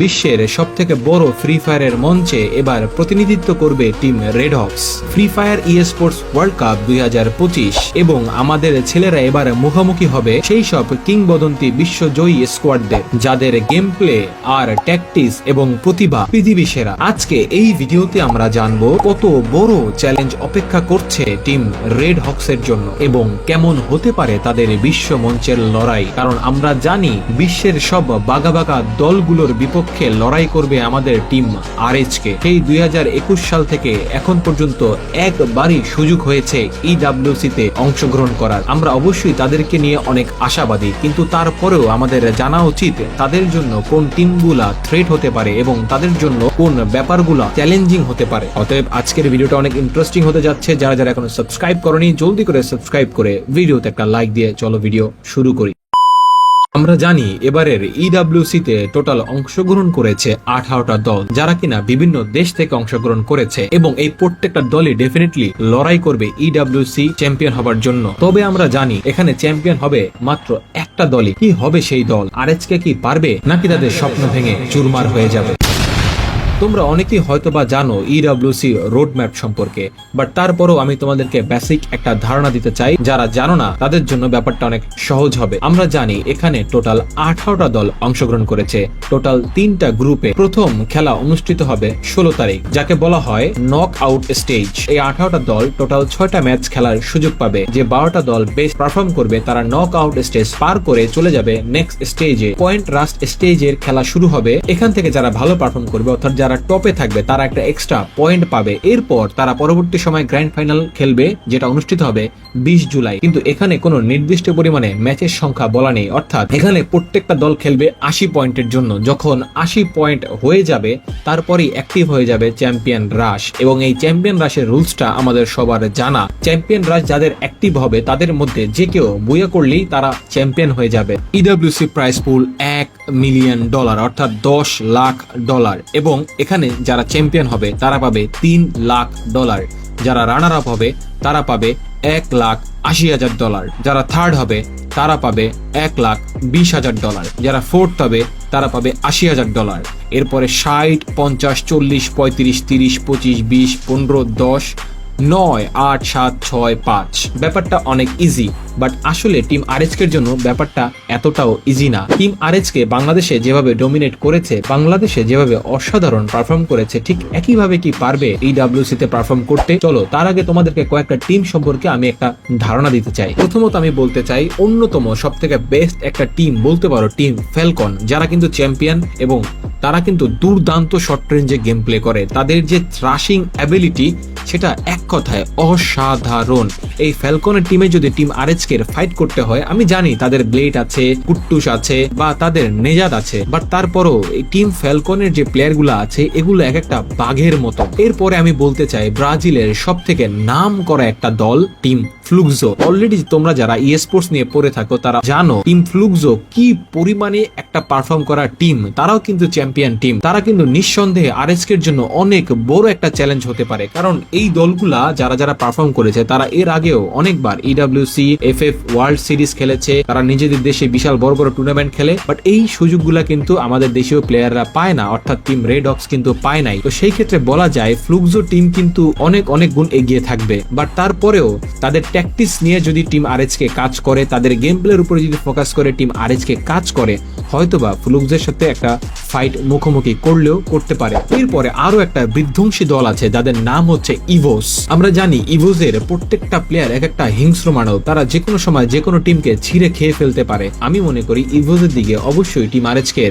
বিশ্বের সব থেকে বড় ফ্রি ফায়ারের মঞ্চে এবার প্রতিনিধিত্ব করবে team red hawks free fire esports world cup দুই হাজার পঁচিশ এবং আমাদের ছেলেরা এবার মুখোমুখি হবে সেই সব কিংবদন্তি বিশ্বজয়ী স্কোয়াডদের যাদের গেম প্লে আর ট্যাকটিস এবং প্রতিভা পৃথিবী সেরা। আজকে এই ভিডিওতে আমরা জানব কত বড় চ্যালেঞ্জ অপেক্ষা করছে টিম রেড হক্সের জন্য এবং কেমন হতে পারে তাদের বিশ্ব মঞ্চের লড়াই। কারণ আমরা জানি বিশ্বের সব বাগা বাগা দলগুলোর বিপক্ষে লড়াই করবে আমাদের টিম আরএচকে সেই দুই হাজার একুশ সাল থেকে এখন পর্যন্ত একবারই সুযোগ হয়েছে ইডাব্লিউসি তে অংশগ্রহণ করার। আমরা অবশ্যই তাদেরকে নিয়ে অনেক আশাবাদী, কিন্তু তারপরেও আমাদের জানা উচিত তাদের জন্য কোন টিমগুলা থ্রেট হতে পারে এবং তাদের জন্য কোন ব্যাপারগুলা চ্যালেঞ্জিং হতে পারে। অতএব আজকের ভিডিওটা অনেক ইন্টারেস্টিং হতে যাচ্ছে। যারা যারা এখনও সাবস্ক্রাইব করনি, জলদি করে সাবস্ক্রাইব করে ভিডিওতে একটা লাইক দিয়ে চলো ভিডিও শুরু করি। আমরা জানি এবারের ইডাব্লিউসিতে টোটাল অংশগ্রহণ করেছে আঠারোটা দল, যারা কিনা বিভিন্ন দেশ থেকে অংশগ্রহণ করেছে এবং এই প্রত্যেকটা দলই ডেফিনেটলি লড়াই করবে ইডাব্লিউসি চ্যাম্পিয়ন হবার জন্য। তবে আমরা জানি এখানে চ্যাম্পিয়ন হবে মাত্র একটা দলই। কি হবে সেই দল? আর কি পারবে? নাকি তাদের স্বপ্ন ভেঙে চুরমার হয়ে যাবে? তোমরা অনেকেই হয়তোবা জানো ইডব্লিউসি রোড ম্যাপ সম্পর্কে বাট তারপরও আমি তোমাদেরকে বেসিক একটা ধারণা দিতে চাই। যারা জানো না, তাদের জন্য ব্যাপারটা অনেক সহজ হবে। আমরা জানি এখানে টোটাল আঠারোটা দল অংশগ্রহণ করেছে। টোটাল তিনটা গ্রুপে প্রথম খেলা অনুষ্ঠিত হবে ষোলো তারিখ, যাকে বলা হয় নক আউট স্টেজ এই আঠারোটা দল টোটাল ছয়টা ম্যাচ খেলার সুযোগ পাবে। যে বারোটা দল বেশ পারফর্ম করবে, তারা নক আউট স্টেজ পার করে চলে যাবে নেক্সট স্টেজে পয়েন্ট রাস্ট স্টেজের খেলা শুরু হবে। এখান থেকে যারা ভালো পারফর্ম করবে, অর্থাৎ যারা টপে থাকবে, তারা একটা এক্সট্রা পয়েন্ট পাবে। এরপর তারা পরবর্তী সময় গ্র্যান্ড ফাইনাল খেলবে, যেটা অনুষ্ঠিত হবে বিশ জুলাই। কিন্তু এখানে কোনো নির্দিষ্ট পরিমাণে ম্যাচের সংখ্যা বলা নেই। অর্থাৎ এখানে প্রত্যেকটা দল খেলবে আশি পয়েন্টের জন্য। যখন আশি পয়েন্ট হয়ে যাবে, তারপরেই অ্যাক্টিভ হয়ে যাবে চ্যাম্পিয়ন রাশ এবং এই চ্যাম্পিয়ন রাশের রুলসটা আমাদের সবার জানা। চ্যাম্পিয়ন রাশ যাদের অ্যাক্টিভ হবে, তাদের মধ্যে যে কেউ বইয়া করলেই তারা চ্যাম্পিয়ন হয়ে যাবে। ইডব্লিউসি প্রাইস পুল এক মিলিয়ন ডলার অর্থাৎ দশ লাখ ডলার এবং এখানে যারা চ্যাম্পিয়ন হবে, তারা পাবে তিন লাখ ডলার যারা রানার আপ হবে, তারা পাবে এক লাখ আশি হাজার ডলার যারা থার্ড হবে, তারা পাবে এক লাখ বিশ হাজার ডলার যারা ফোর্থ হবে, তারা পাবে আশি হাজার ডলার এরপরে ষাট, পঞ্চাশ, চল্লিশ, পঁয়ত্রিশ, তিরিশ, পঁচিশ, বিশ, পনেরো, দশ, নয়, আট, সাত, ছয়, পাঁচ। ব্যাপারটা অনেক ইজি বাট আসলে টিম আরএচকের জন্য ব্যাপারটা এতটাও ইজি না। টিম আরএচকে বাংলাদেশে যেভাবে ডোমিনেট করেছে, বাংলাদেশে যেভাবে অসাধারণ পারফর্ম করেছে, ঠিক একইভাবে কি পারবে এই ডাব্লিউসি তে পারফর্ম করতে? চলো, তার আগে তোমাদেরকে কয়েকটা টিম সম্পর্কে আমি একটা ধারণা দিতে চাই। প্রথমত আমি বলতে চাই, অন্যতম সব থেকে বেস্ট একটা টিম বলতে পারো টিম ফ্যালকন যারা কিন্তু চ্যাম্পিয়ন এবং তারা কিন্তু দুর্দান্ত শর্ট রেঞ্জে গেম প্লে করে। তাদের যে থ্রাশিং অ্যাবিলিটি সেটা এক কথায় অসাধারণ। এই ফ্যালকনের টিমে যদি টিম আরএচকে ফাইট করতে হয়, আমি জানি তাদের ব্লেড আছে, কুট্টুস আছে বা তাদের নেজাদ আছে। বাট তারপরও এই টিম ফ্যালকনের যে প্লেয়ারগুলো আছে, এগুলো এক একটা বাঘের মতো। এরপরে আমি বলতে চাই, ব্রাজিলের সব থেকে নাম করা একটা দল টিম ফ্লুকজো অলরেডি তোমরা যারা ই স্পোর্টস নিয়ে পড়ে থাকো, তারা জানো টিম ফ্লুকজো কি পরিমাণে একটা পারফর্ম করা টিম তারাও কিন্তু চ্যাম্পিয়ন টিম তারা কিন্তু নিঃসন্দেহে আরএসকে এর জন্য অনেক বড় একটা চ্যালেঞ্জ হতে পারে। কারণ এই দলগুলা যারা যারা পারফর্ম করেছে, তারা এর আগেও অনেকবার EWC F F world series খেলেছে। তারা নিজেদের দেশে বিশাল বড় বড় টুর্নামেন্ট খেলে। বাট এই সুযোগগুলা কিন্তু আমাদের দেশীয় প্লেয়াররা পায় না। অর্থাৎ টিম রেড অক্স কিন্তু পায় নাই। তো সেই ক্ষেত্রে বলা যায় ফ্লুকজো টিম কিন্তু অনেক অনেক গুণ এগিয়ে থাকবে। বাট তারপরেও তাদের ট্যাকটিস নিয়ে যদি টিম আরএচ কে কাজ করে, তাদের গেম প্লের উপরে যদি ফোকাস করে টিম আরএচ কে কাজ করে, হয়তোবা ফ্লুকজের সাথে একটা ফাইট মুখোমুখি করলেও করতে পারে। এরপরে আরও একটা বিধ্বংসী দল আছে, যাদের নাম হচ্ছে ইভোস আমরা জানি ইভোসের প্রত্যেকটা প্লেয়ার এক একটা হিংস্র মানব। তারা যে কোনো সময় যে কোনো টিমকে ছিঁড়ে খেয়ে ফেলতে পারে। আমি মনে করি ইভোসের দিকে অবশ্যই টিম আরএচকে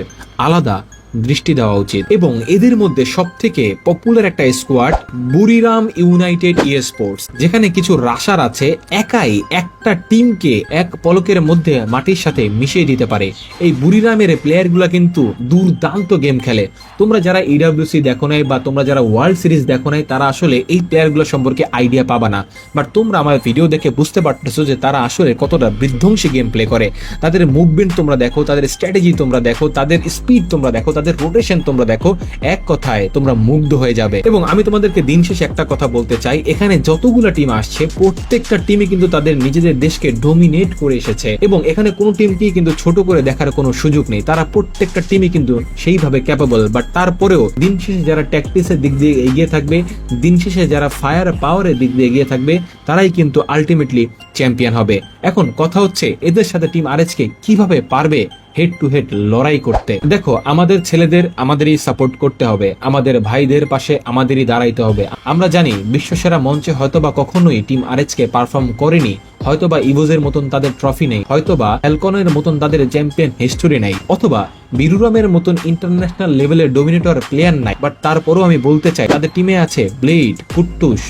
আলাদা দৃষ্টি দেওয়া উচিত। এবং এদের মধ্যে সব থেকে পপুলার একটা squad Buriram United esports যেখানে কিছু রাশার আছে, একাই একটা টিমকে এক পলকের মধ্যে মাটির সাথে মিশিয়ে দিতে পারে। এই বুরিরামের প্লেয়ারগুলো কিন্তু দুর্দান্ত গেম খেলে। তোমরা যারা ইডাব্লিউসি দেখো নাই বা তোমরা যারা ওয়ার্ল্ড সিরিজ দেখো নাই, তারা আসলে এই প্লেয়ারগুলো সম্পর্কে আইডিয়া পাবা না। বাট তোমরা আমার ভিডিও দেখে বুঝতে পারতেছো যে তারা আসলে কতটা বিধ্বংসী গেম প্লে করে। তাদের মুভমেন্ট তোমরা দেখো, তাদের স্ট্র্যাটেজি তোমরা দেখো, তাদের স্পিড তোমরা দেখো তাদের রোটেশন তোমরা দেখো, এক কথায় তোমরা মুগ্ধ হয়ে যাবে। এবং আমি তোমাদেরকে দিন শেষে একটা কথা বলতে চাই, এখানে যতগুলো টিম আসছে, প্রত্যেকটা টিমই কিন্তু তাদের নিজেদের দেশকে ডোমিনেট করে এসেছে। এবং এখানে কোনো টিমকে কিন্তু ছোট করে দেখার কোনো সুযোগ নেই। তারা প্রত্যেকটা টিমই কিন্তু সেইভাবে ক্যাপাবল বাট তারপরেও দিন শেষে যারা ট্যাকটিসের দিক দিয়ে এগিয়ে থাকবে, দিন শেষে যারা ফায়ার পাওয়ারের দিক দিয়ে এগিয়ে থাকবে, তারাই কিন্তু আলটিমেটলি চ্যাম্পিয়ন হবে। এখন কথা হচ্ছে, এদের সাথে টিম আরএচকে কীভাবে পারবে হেড টু হেড লড়াই করতে? দেখো, আমাদের ছেলেদের আমাদেরই সাপোর্ট করতে হবে। আমাদের ভাইদের পাশে আমাদেরই দাঁড়াইতে হবে। আমরা জানি, বিশ্বসেরা মঞ্চে হয়তোবা কখনোই টিম আরএচকে পারফর্ম করেনি। হয়তোবা ইভোজের মতন তাদের ট্রফি নেই। হয়তোবা অ্যালকনের মতন তাদের চ্যাম্পিয়ন হিস্টোরি নেই। অথবা বিরুরামের মতন ইন্টারন্যাশনাল লেভেলের ডোমিনেটর প্লেয়ার নাই। বাট তারপরও আমি বলতে চাই, তাদের টিমে আছে ব্লেড, কুট্টুস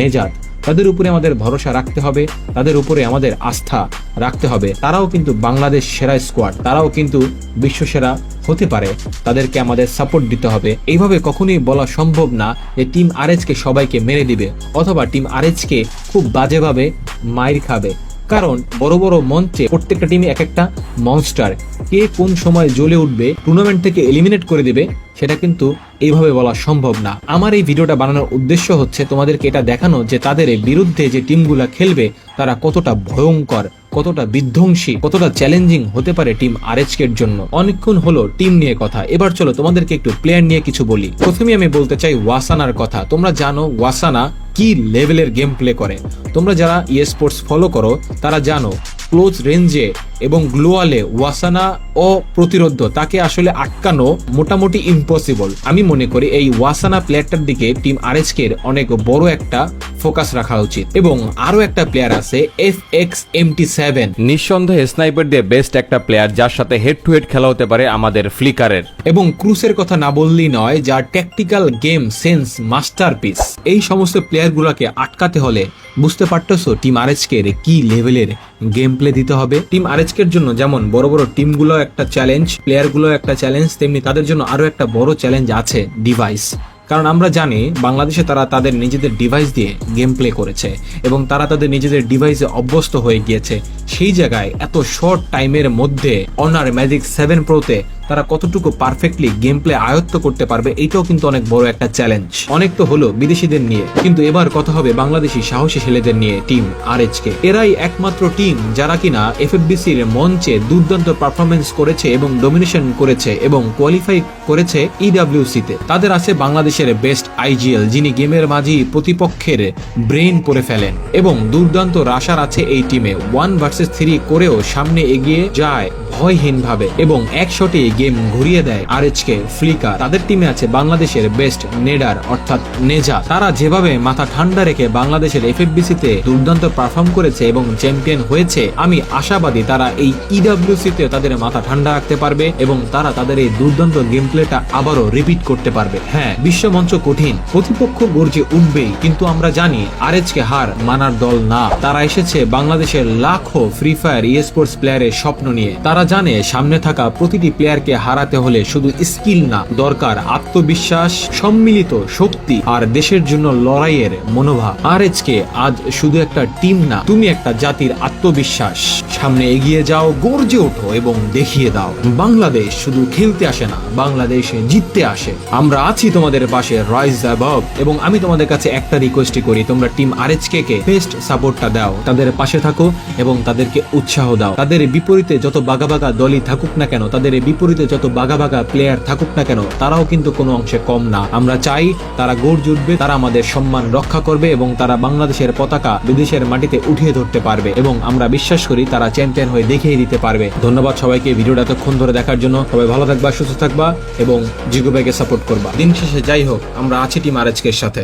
নেজাদ তাদের উপরে আমাদের ভরসা রাখতে হবে, তাদের উপরে আমাদের আস্থা রাখতে হবে। তারাও কিন্তু বাংলাদেশ সেরা স্কোয়াড তারাও কিন্তু বিশ্বসেরা হতে পারে। তাদেরকে আমাদের সাপোর্ট দিতে হবে। এইভাবে কখনোই বলা সম্ভব না যে টিম আরএচকে সবাইকে মেরে দিবে, অথবা টিম আরএচকে খুব বাজেভাবে মাইর খাবে। কারণ বড় বড় মঞ্চে প্রত্যেকটা টিমে এক একটা মনস্টার কে কোন সময় জ্বলে উঠবে টুর্নামেন্ট থেকে এলিমিনেট করে দেবে, সেটা কিন্তু এইভাবে বলা সম্ভব না। আমার এই ভিডিওটা বানানোর উদ্দেশ্য হচ্ছে তোমাদেরকে এটা দেখানো যে তাদের বিরুদ্ধে যে টিমগুলো খেলবে, তারা কতটা ভয়ঙ্কর। কতটা বিধ্বংসী, কতটা চ্যালেঞ্জিং হতে পারে টিম আরএচকে এর জন্য। অনেকক্ষণ হলো টিম নিয়ে কথা। এবার চলো তোমাদেরকে একটু প্লেয়ার নিয়ে কিছু বলি। প্রথমে আমি বলতে চাই ওয়াসানার কথা। তোমরা জানো ওয়াসানা কি লেভেলের গেম প্লে করে। তোমরা যারা ইয়ে স্পোর্টস ফলো করো, তারা জানো ক্লোজ রেঞ্জে এবং গ্লোয়ালে ওয়াসানা ও প্রতিরোধ তাকে আসলে আটকানো মোটামুটি ইম্পসিবল আমি মনে করি এই ওয়াসানা প্লেয়ারটার দিকে টিম আরএসকে এর অনেক বড় একটা ফোকাস রাখা উচিত। এবং আরও একটা প্লেয়ার আছে F X M T seven নিঃসন্দেহে স্নাইপার দিয়ে বেস্ট একটা প্লেয়ার যার সাথে হেড টু হেড খেলা হতে পারে আমাদের ফ্লিকারের এবং ক্রুসের কথা না বললেই নয় যার ট্যাকটিক্যাল গেম সেন্স মাস্টারপিস এই সমস্ত প্লেয়ারগুলোকে আটকাতে হলে বুঝতে পারতেছো টিম আরএচকে এর কি লেভেলের গেম প্লে দিতে হবে। টিম আরএচকে এর জন্য যেমন বড় বড় টিমগুলো একটা চ্যালেঞ্জ প্লেয়ারগুলো একটা চ্যালেঞ্জ তেমনি তাদের জন্য আরও একটা বড় চ্যালেঞ্জ আছে ডিভাইস কারণ আমরা জানি বাংলাদেশে তারা তাদের নিজেদের ডিভাইস দিয়ে গেম প্লে করেছে এবং তারা তাদের নিজেদের ডিভাইসে অভ্যস্ত হয়ে গিয়েছে। সেই জায়গায় এত শর্ট টাইমের মধ্যে অনার ম্যাজিক সেভেন প্রোতে তারা কতটুকু পারফেক্টলি গেম প্লে আয়ত্ত করতে পারবে এটাও কিন্তু অনেক বড় একটা চ্যালেঞ্জ অনেক তো হলো বিদেশিদের নিয়ে, কিন্তু এবার কথা হবে বাংলাদেশি সাহসী ছেলেদের নিয়ে টিম আর কে এরাই একমাত্র টিম যারা কিনা এফএফবিসির মঞ্চে দুর্দান্ত পারফরমেন্স করেছে এবং ডোমিনেশন করেছে এবং কোয়ালিফাই করেছে ইডাব্লিউসি তে। তাদের আছে বাংলাদেশের বেস্ট আইজিএল যিনি গেমের মাঝেই প্রতিপক্ষের ব্রেইন করে ফেলেন। এবং দুর্দান্ত রাশার আছে এই টিমে ওয়ান ভার্সেস থ্রি করেও সামনে এগিয়ে যায় ভয়হীন ভাবে এবং এক শটে গেম ঘুরিয়ে দেয় আর কে ফ্লিকা। তাদের টিমে আছে বাংলাদেশের বেস্ট নেডার, অর্থাৎ নেজা। তারা যেভাবে মাথা ঠান্ডা রেখে বাংলাদেশের এফএফবিসি তে দুর্দান্ত পারফর্ম করেছে এবং চ্যাম্পিয়ন হয়েছে, আমি আশাবাদী তারা এই ইডাব্লিউসি তে তাদের মাথা ঠান্ডা রাখতে পারবে এবং তারা তাদের এই দুর্দান্ত গেম প্লেটা আবারও রিপিট করতে পারবে। হ্যাঁ বিশ্বমঞ্চ কঠিন, প্রতিপক্ষ গর্জে উঠবেই, কিন্তু আমরা জানি আর কে হার মানার দল না। তারা এসেছে বাংলাদেশের লাখো ফ্রি ফায়ার ইস্পোর্টস প্লেয়ারের স্বপ্ন নিয়ে। তারা জানে সামনে থাকা প্রতিটি প্লেয়ারকে হারাতে হলে শুধু স্কিল না, দরকার আত্মবিশ্বাস, সম্মিলিত শক্তি আর দেশের জন্য লড়াইয়ের মনোভাব। আর কে আজ শুধু একটা টিম না, তুমি একটা জাতির আত্মবিশ্বাস। সামনে এগিয়ে যাও, গর্জে ওঠো এবং দেখিয়ে দাও। বাংলাদেশ শুধু খেলতে আসে না, বাংলাদেশ জিততে আসে। আমরা আছি তোমাদের পাশে রাইজ অ্যাবভ এবং আমি তোমাদের কাছে একটা রিকোয়েস্টই করি, তোমরা টিম আরএচকে কে বেস্ট সাপোর্টটা দাও, তাদের পাশে থাকো এবং তাদেরকে উৎসাহ দাও। তাদের বিপরীতে যত বাগা বাগা দলই থাকুক না কেন, তাদের বিপরীতে যত বাঘা বাঘা প্লেয়ার থাকুক না কেন, তারাও কিন্তু কোনো অংশে কম না। আমরা চাই তারা গড় জুটবে তারা আমাদের সম্মান রক্ষা করবে এবং তারা বাংলাদেশের পতাকা বিদেশের মাটিতে উঠিয়ে ধরতে পারবে এবং আমরা বিশ্বাস করি তারা চ্যাম্পিয়ন হয়ে দেখিয়ে দিতে পারবে। ধন্যবাদ সবাইকে ভিডিওটা এতক্ষণ ধরে দেখার জন্য। সবাই ভালো থাকবা, সুস্থ থাকবা এবং জিগো ব্যাগে সাপোর্ট করবা। দিন শেষে যাই হোক, আমরা আছি টিম আরএচকে এর সাথে।